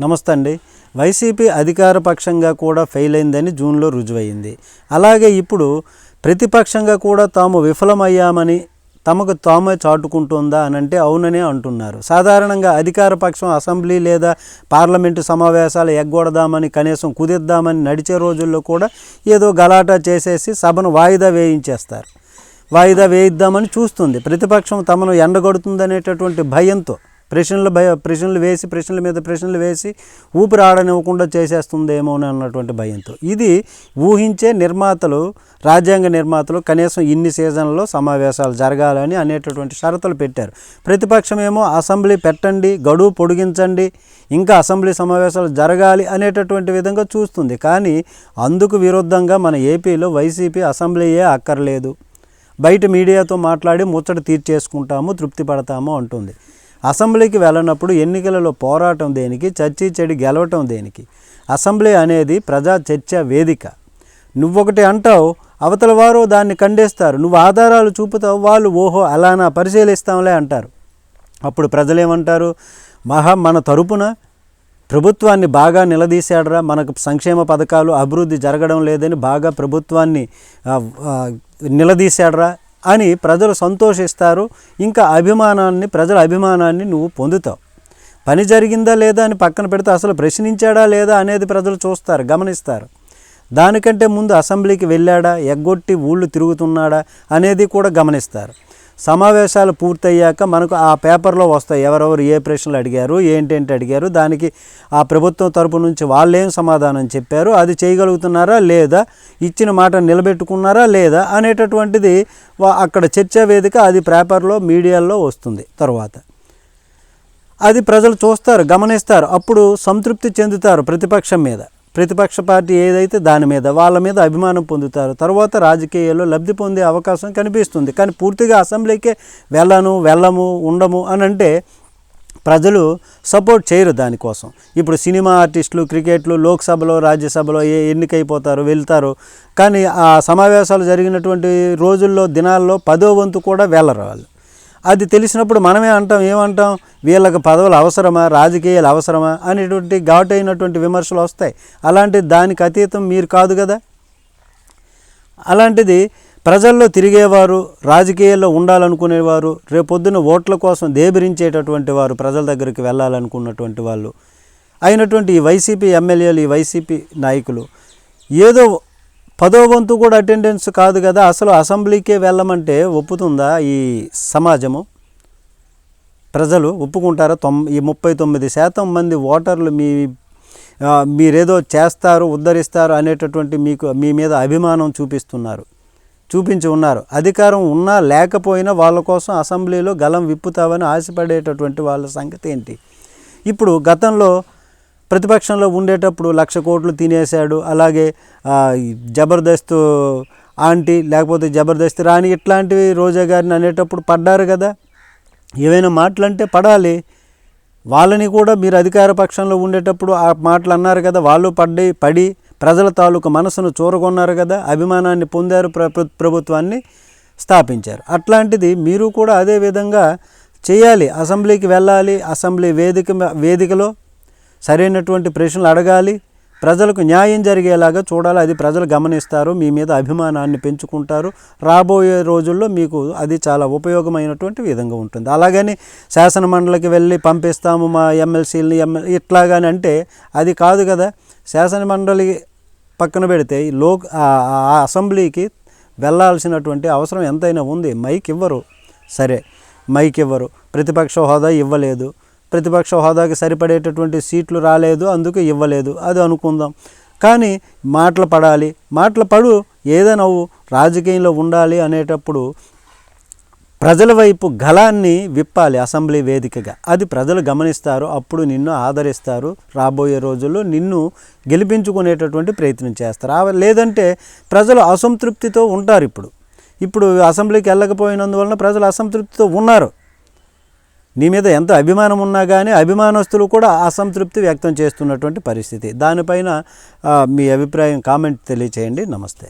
నమస్తే అండి వైసీపీ అధికార పక్షంగా కూడా ఫెయిల్ అయిందని జూన్లో రుజువైంది అలాగే ఇప్పుడు ప్రతిపక్షంగా కూడా తాము విఫలమయ్యామని తమకు తామే చాటుకుంటుందా అని అంటే అవుననే అంటున్నారు. సాధారణంగా అధికార పక్షం అసెంబ్లీ లేదా పార్లమెంటు సమావేశాలు ఎగ్గొడదామని కనీసం కుదిద్దామని నడిచే రోజుల్లో కూడా ఏదో గలాటా చేసేసి సభను వాయిదా వేయించేస్తారు. వాయిదా వేయిద్దామని చూస్తుంది. ప్రతిపక్షం తమను ఎండగొడుతుందనేటటువంటి భయంతో ప్రశ్నలు భయ ప్రశ్నలు వేసి ప్రశ్నల మీద ప్రశ్నలు వేసి ఊపిరి ఆడనివ్వకుండా చేసేస్తుందేమో అన్నటువంటి భయంతో. ఇది ఊహించే నిర్మాతలు రాజ్యాంగ నిర్మాతలు కనీసం ఇన్ని సీజన్లలో సమావేశాలు జరగాలని అనేటటువంటి షరతులు పెట్టారు. ప్రతిపక్షమేమో అసెంబ్లీ పెట్టండి గడువు పొడిగించండి ఇంకా అసెంబ్లీ సమావేశాలు జరగాలి అనేటటువంటి విధంగా చూస్తుంది. కానీ అందుకు విరుద్ధంగా మన ఏపీలో వైసీపీ అసెంబ్లీయే అక్కర్లేదు. బయట మీడియాతో మాట్లాడి ముచ్చట తీర్చేసుకుంటాము తృప్తి పడతాము అంటుంది. అసెంబ్లీకి వెళ్ళినప్పుడు ఎన్నికలలో పోరాటం దేనికి చర్చి చెడి గెలవటం దేనికి? అసెంబ్లీ అనేది ప్రజా చర్చ వేదిక. నువ్వొకటి అంటావు అవతల వారు దాన్ని ఖండిస్తారు. నువ్వు ఆధారాలు చూపుతావు వాళ్ళు ఓహో అలానా పరిశీలిస్తాంలే అంటారు. అప్పుడు ప్రజలేమంటారు మహా మన తరపున ప్రభుత్వాన్ని బాగా నిలదీశాడరా మనకు సంక్షేమ పథకాలు అభివృద్ధి జరగడం లేదని బాగా ప్రభుత్వాన్ని నిలదీశాడరా అని ప్రజలు సంతోషిస్తారు. ఇంకా అభిమానాన్ని ప్రజల అభిమానాన్ని నువ్వు పొందుతావు. పని జరిగిందా లేదా అని పక్కన పెడితే అసలు ప్రశ్నించాడా లేదా అనేది ప్రజలు చూస్తారు గమనిస్తారు. దానికంటే ముందు అసెంబ్లీకి వెళ్ళాడా ఎగ్గొట్టి ఊళ్ళు తిరుగుతున్నాడా అనేది కూడా గమనిస్తారు. సమావేశాలు పూర్తయ్యాక మనకు ఆ పేపర్లో వస్తాయి. ఎవరెవరు ఏ ప్రశ్నలు అడిగారు ఏంటేంటి అడిగారు దానికి ఆ ప్రభుత్వం తరపు నుంచి వాళ్ళేం సమాధానం చెప్పారు అది చేయగలుగుతున్నారా లేదా ఇచ్చిన మాట నిలబెట్టుకున్నారా లేదా అనేటటువంటిది వా- అక్కడ చర్చా వేదిక అది పేపర్లో మీడియాలో వస్తుంది తర్వాత. అది ప్రజలు చూస్తారు గమనిస్తారు అప్పుడు సంతృప్తి చెందుతారు ప్రతిపక్షం మీద. ప్రతిపక్ష పార్టీ ఏదైతే దాని మీద వాళ్ళ మీద అభిమానం పొందుతారు తర్వాత రాజకీయాల్లో లబ్ధి పొందే అవకాశం కనిపిస్తుంది. కానీ పూర్తిగా అసెంబ్లీకే వెళ్ళను వెళ్ళము ఉండము అని అంటే ప్రజలు సపోర్ట్ చేయరు దానికోసం. ఇప్పుడు సినిమా ఆర్టిస్టులు క్రికెట్లు లోక్సభలో రాజ్యసభలో ఏ ఎన్నికైపోతారు వెళ్తారు కానీ ఆ సమావేశాలు జరిగినటువంటి రోజుల్లో దినాల్లో పదో వంతు కూడా వెళ్ళరు వాళ్ళు. అది తెలిసినప్పుడు మనమే అంటాం ఏమంటాం? వీళ్ళకి పదవులు అవసరమా? రాజకీయాలు అవసరమా? అనేటువంటి ఘాటైనటువంటి విమర్శలు వస్తాయి. అలాంటి దానికి అతీతం మీరు కాదు కదా? అలాంటిది ప్రజల్లో తిరిగేవారు రాజకీయాల్లో ఉండాలనుకునేవారు రేపొద్దున ఓట్ల కోసం దేబరించేటటువంటి వారు ప్రజల దగ్గరికి వెళ్ళాలనుకున్నటువంటి వాళ్ళు. అయినటువంటి ఈ వైసీపీ ఎమ్మెల్యేలు ఈ వైసీపీ నాయకులు ఏదో పదో వంతు కూడా అటెండెన్స్ కాదు కదా అసలు అసెంబ్లీకే వెళ్ళమంటే ఒప్పుతుందా ఈ సమాజము? ప్రజలు ఒప్పుకుంటారా? తొమ్ ఈ ముప్పై తొమ్మిది శాతం మంది ఓటర్లు మీ మీరేదో చేస్తారు ఉద్ధరిస్తారు అనేటటువంటి మీకు మీ మీద అభిమానం చూపిస్తున్నారు. చూపించి ఉన్నారు. అధికారం ఉన్నా లేకపోయినా వాళ్ళ కోసం అసెంబ్లీలో గలం విప్పుతావని ఆశపడేటటువంటి వాళ్ళ సంగతి ఏంటి? ఇప్పుడు గతంలో ప్రతిపక్షంలో ఉండేటప్పుడు లక్ష కోట్లు తినేశాడు. అలాగే జబర్దస్త్ ఆంటీ లేకపోతే జబర్దస్త్ రాణి ఇట్లాంటివి రోజా గారిని అనేటప్పుడు పడ్డారు కదా. ఏవైనా మాటలంటే పడాలి. వాళ్ళని కూడా మీరు అధికార పక్షంలో ఉండేటప్పుడు ఆ మాటలు అన్నారు కదా. వాళ్ళు పడ్డి పడి ప్రజల తాలూకు మనసును చూరగొన్నారు కదా. అభిమానాన్ని పొందారు ప్ర ప్రభుత్వాన్ని స్థాపించారు. అట్లాంటిది మీరు కూడా అదే విధంగా చేయాలి. అసెంబ్లీకి వెళ్ళాలి. అసెంబ్లీ వేదిక వేదికలో సరైనటువంటి ప్రశ్నలు అడగాలి. ప్రజలకు న్యాయం జరిగేలాగా చూడాలి. అది ప్రజలు గమనిస్తారు. మీ మీద అభిమానాన్ని పెంచుకుంటారు. రాబోయే రోజుల్లో మీకు అది చాలా ఉపయోగమైనటువంటి విధంగా ఉంటుంది. అలాగని శాసన మండలికి వెళ్ళి పంపిస్తాము మా ఎమ్మెల్సీలని. ఎమ్మెల్ ఇట్లాగాని అంటే అది కాదు కదా. శాసన మండలి పక్కన పెడితే ఈ లోక్ ఆ- అసెంబ్లీకి వెళ్ళాల్సినటువంటి అవసరం ఎంతైనా ఉంది. మైక్ ఇవ్వరు. సరే. మైక్ ఇవ్వరు. ప్రతిపక్ష హోదా ఇవ్వలేదు. ప్రతిపక్ష హోదాకి సరిపడేటటువంటి సీట్లు రాలేదు అందుకు ఇవ్వలేదు. అది అనుకుందాం. కానీ మాటలు పడాలి. మాటలు పడు ఏదైనా రాజకీయంలో ఉండాలి అనేటప్పుడు ప్రజల వైపు గళాన్ని విప్పాలి అసెంబ్లీ వేదికగా. అది ప్రజలు గమనిస్తారు అప్పుడు నిన్ను ఆదరిస్తారు. రాబోయే రోజుల్లో నిన్ను గెలిపించుకునేటటువంటి ప్రయత్నం చేస్తారు. లేదంటే ప్రజలు అసంతృప్తితో ఉంటారు ఇప్పుడు. ఇప్పుడు అసెంబ్లీకి వెళ్ళకపోయినందువలన ప్రజలు అసంతృప్తితో ఉన్నారు. నీ మీద ఎంత అభిమానం ఉన్నా కానీ అభిమానస్తులు కూడా అసంతృప్తి వ్యక్తం చేస్తున్నటువంటి పరిస్థితి. దానిపైన మీ అభిప్రాయం కామెంట్ తెలియచేయండి. నమస్తే.